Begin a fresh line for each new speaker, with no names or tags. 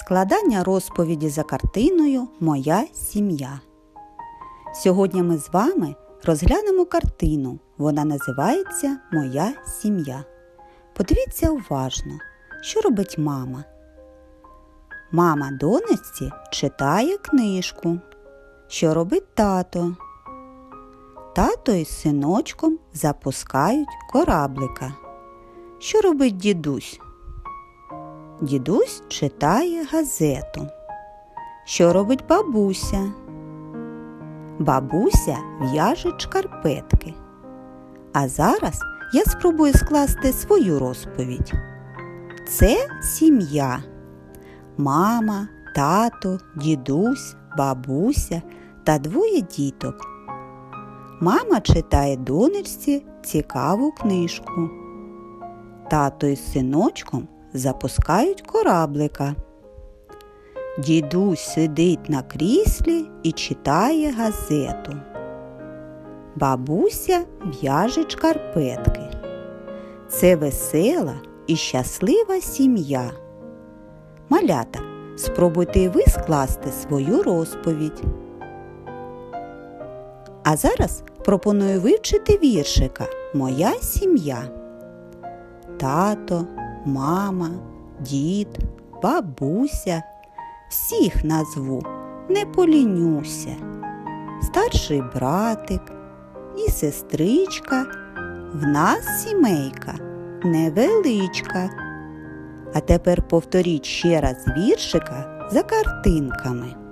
Складання розповіді за картиною Моя сім'я. Сьогодні ми з вами розглянемо картину. Вона називається Моя сім'я. Подивіться уважно, що робить мама. Мама донечці читає книжку. Що робить тато? Тато із синочком запускають кораблика. Що робить дідусь? Дідусь читає газету. Що робить бабуся? Бабуся в'яже шкарпетки. А зараз я спробую скласти свою розповідь. Це сім'я. Мама, тато, дідусь, бабуся та двоє діток. Мама читає донечці цікаву книжку. Тато із синочком запускають кораблика. Дідусь сидить на кріслі і читає газету. Бабуся в'яже шкарпетки. Це весела і щаслива сім'я. Малята, спробуйте і ви скласти свою розповідь. А зараз пропоную вивчити віршика Моя сім'я. Тато, мама, дід, бабуся. Всіх назву, не полінюся. Старший братик і сестричка. В нас сімейка невеличка. А тепер повторіть ще раз віршика за картинками.